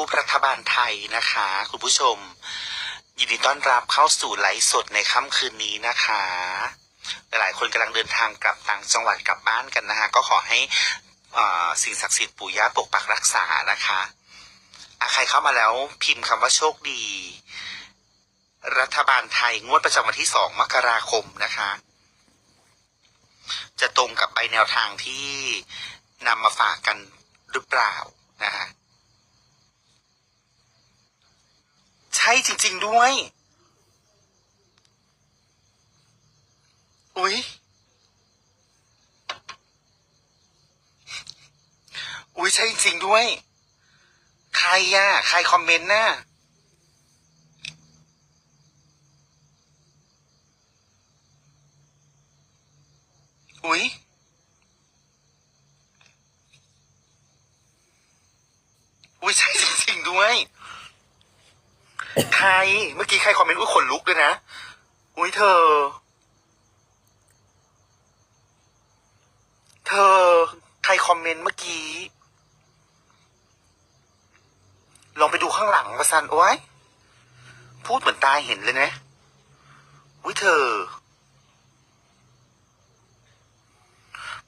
ทูปรัฐบาลไทยนะคะ คุณผู้ชม ยินดีต้อนรับเข้าสู่ไลฟ์สดในค่ำคืนนี้นะคะ หลายๆคนกำลังเดินทางกลับต่างจังหวัดกลับบ้านกันนะคะ ก็ขอให้สิ่งศักดิ์สิทธิ์ปู่ย่าปกปักรักษานะคะใครเข้ามาแล้วพิมพ์คำว่าโชคดี รัฐบาลไทยงวดประจำวันที่สองมกราคมนะคะ จะตรงกับใบแนวทางที่นำมาฝากกันหรือเปล่านะฮะ ช่จริง ๆ ด้วย อุ๊ยอุ๊ยใช่จริง ๆ ด้วย ใครอะใครคอมเมนต์น่ะอุ๊ยอุ้ยใช่จริง ๆ ด้วย ใครเมื่อกี้ใครคอมเมนต์อุ้ยขนลุกด้วยนะอุ้ยเธอ เธอ ใครคอมเมนต์เมื่อกี้ ลองไปดูข้างหลังประสันโอ้ยพูดเหมือนตาเห็นเลยนะอุ้ยเธอ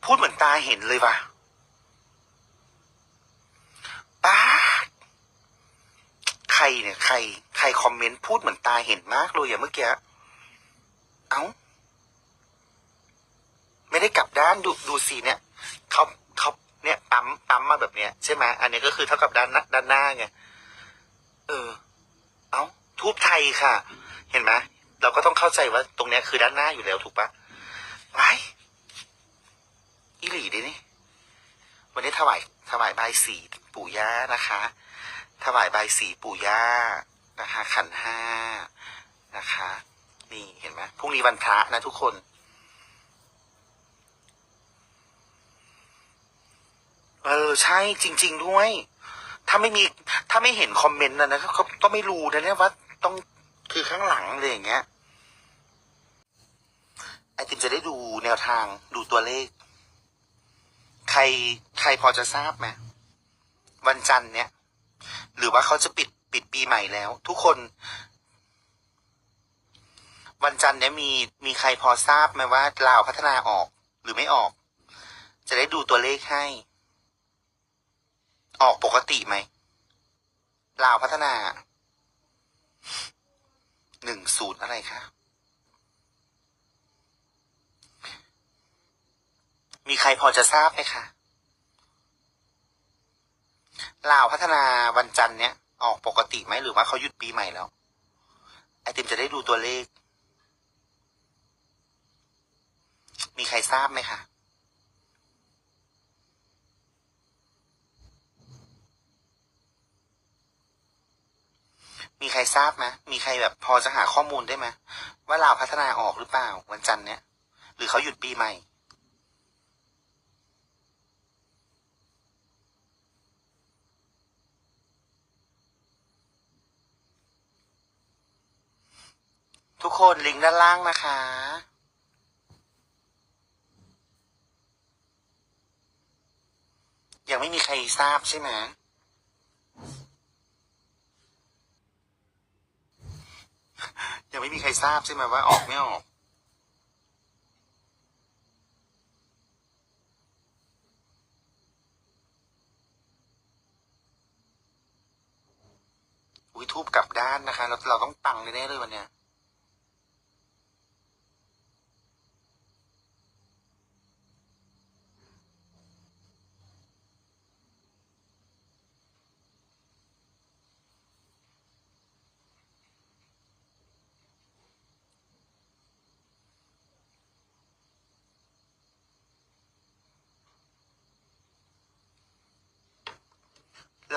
พูดเหมือนตาเห็นเลยว่ะป้าใครเนี่ย ใคร ใครคอมเมนต์พูดเหมือนตาเห็นมากเลยอย่างเมื่อกี้ เอ้า ไม่ได้กลับด้านดูดูสิเนี่ยเขาเขาเนี่ยปั๊มปั๊มมาแบบเนี้ย ใช่ไหมอันนี้ก็คือเท่ากับด้านด้านหน้าไง เออ เอ้า ทูบไทยค่ะ เห็นไหมเราก็ต้องเข้าใจว่าตรงเนี้ยคือด้านหน้าอยู่แล้วถูกปะไว้อีหลีดินี่ วันนี้ถวายถวายใบสีปู่ย่านะคะ ถวายใบสีปู่ย่า นะคะขันห้านะคะ นี่เห็นไหมพรุ่งนี้วันพระนะทุกคนเออใช่จริง ๆ ด้วย ถ้าไม่มีถ้าไม่เห็นคอมเมนต์นะนะเขาก็ไม่รู้นะเนี่ยว่าต้องคือข้างหลังเลยอย่างเงี้ยไอติมจะได้ดูแนวทางดูตัวเลข ใครใครพอจะทราบไหมวันจันทร์เนี่ย หรือว่าเขาจะปิด ปิดปีใหม่แล้ว ทุกคน วันจันทร์เนี่ยมีมีใครพอทราบไหมว่าลาวพัฒนาออกหรือไม่ออก จะได้ดูตัวเลขให้ ออกปกติไหมลาวพัฒนาหนึ่งศูนย์อะไรคะมีใครพอจะทราบไหมคะลาวพัฒนาวันจันทร์เนี้ย ออกปกติไหมหรือว่าเขาหยุดปีใหม่แล้ว ไอติมจะได้ดูตัวเลข มีใครทราบไหมคะมีใครทราบไหมมีใครแบบพอจะหาข้อมูลได้ไหมว่าลาวพัฒนาออกหรือเปล่าวันจันทร์เนี้ย หรือเขาหยุดปีใหม่ ทุกคนลิงก์ด้านล่างนะคะ ยังไม่มีใครทราบใช่ไหมยังไม่มีใครทราบใช่ไหมว่าออกไม่ออก อุ้ยทูบกลับด้านนะคะ เราเราต้องปังแน่ๆเลยวันเนี้ย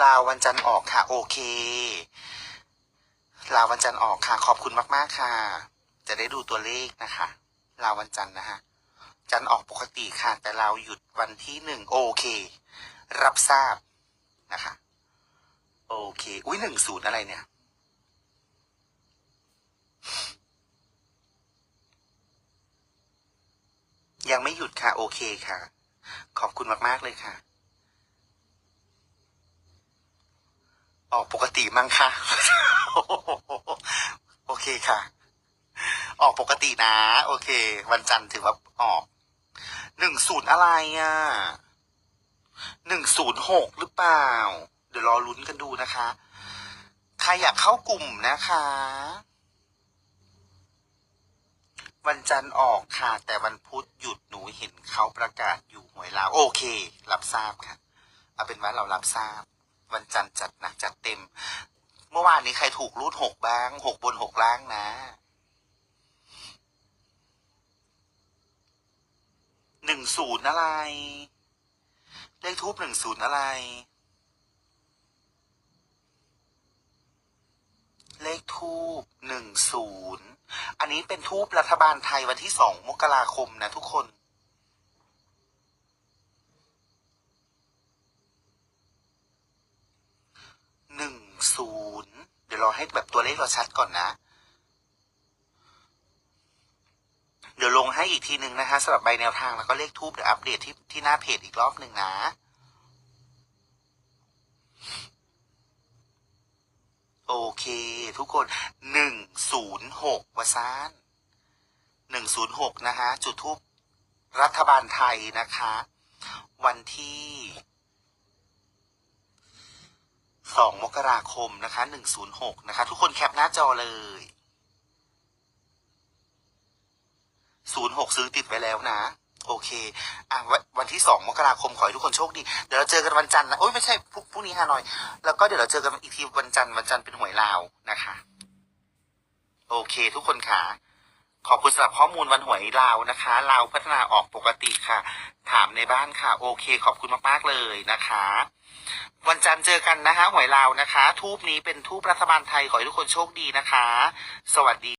ลาววันจันทร์ออกค่ะ โอเค ลาววันจันทร์ออกค่ะ ขอบคุณมาก ๆ ค่ะ จะได้ดูตัวเลขนะคะ ลาววันจันทร์นะฮะ จันทร์ออกปกติค่ะ แต่เราวหยุดวันที่หนึ่งโอเค รับทราบนะคะ โอเค อุ้ยหนึ่งศูนย์อะไรเนี่ยยังไม่หยุดค่ะ โอเคค่ะ ขอบคุณมาก ๆ เลยค่ะ ออกปกติมั้งคะโอเคค่ะ ออกปกตินะ โอเค วันจันทร์ถือว่าออกหนึ่งศูนย์อะไรอะหนึ่งศูนย์หกหรือเปล่า เดี๋ยวรอลุ้นกันดูนะคะ ใครอยากเข้ากลุ่มนะคะ วันจันทร์ออกค่ะ แต่วันพุธหยุดหนูเห็นเขาประกาศอยู่หวยลาวโอเค รับทราบค่ะ เอาเป็นว่าเรารับทราบ วันจันทร์จัดหนักจัดเต็ม เมื่อวานนี้ใครถูกรูดหกบ้างหกบนหกล่างนะหนึ่งศูนย์อะไร เลขทูบหนึ่งศูนย์อะไร เลขทูบหนึ่งศูนย์อันนี้เป็นทูบรัฐบาลไทยวันที่สองมกราคมนะทุกคน หนึ่งศูนย์เดี๋ยวรอให้แบบตัวเลขเราชัดก่อนนะ เดี๋ยวลงให้อีกทีหนึ่งนะคะสำหรับใบแนวทางแล้วก็เลขทูบเดี๋ยวอัปเดตที่ที่หน้าเพจอีกรอบหนึ่งนะโอเค ทุกคนหนึ่งศูนย์หกวะซานหนึ่งศูนย์หกนะคะจุดทูบรัฐบาลไทยนะคะ วันที่ สองมกราคมนะคะหนึ่งศูนย์หกนะคะ ทุกคนแคปหน้าจอเลยศูนย์หกซื้อติดไว้แล้วนะ โอเค อะวันวันที่สองมกราคมขอให้ทุกคนโชคดี เดี๋ยวเราเจอกันวันจันทร์นะ โอ้ยไม่ใช่พรุ่งพรุ่งนี้ฮานอย แล้วก็เดี๋ยวเราเจอกันอีกทีวันจันทร์วันจันทร์เป็นหวยลาวนะคะ โอเค ทุกคนค่ะ ขอบคุณสำหรับข้อมูลวันหวยลาวนะคะลาวพัฒนาออกปกติค่ะ ถามในบ้านค่ะ โอเค ขอบคุณมากๆเลยนะคะ วันจันทร์เจอกันนะคะหวยลาวนะคะ ทูบนี้เป็นทูบรัฐบาลไทยขอให้ทุกคนโชคดีนะคะ สวัสดี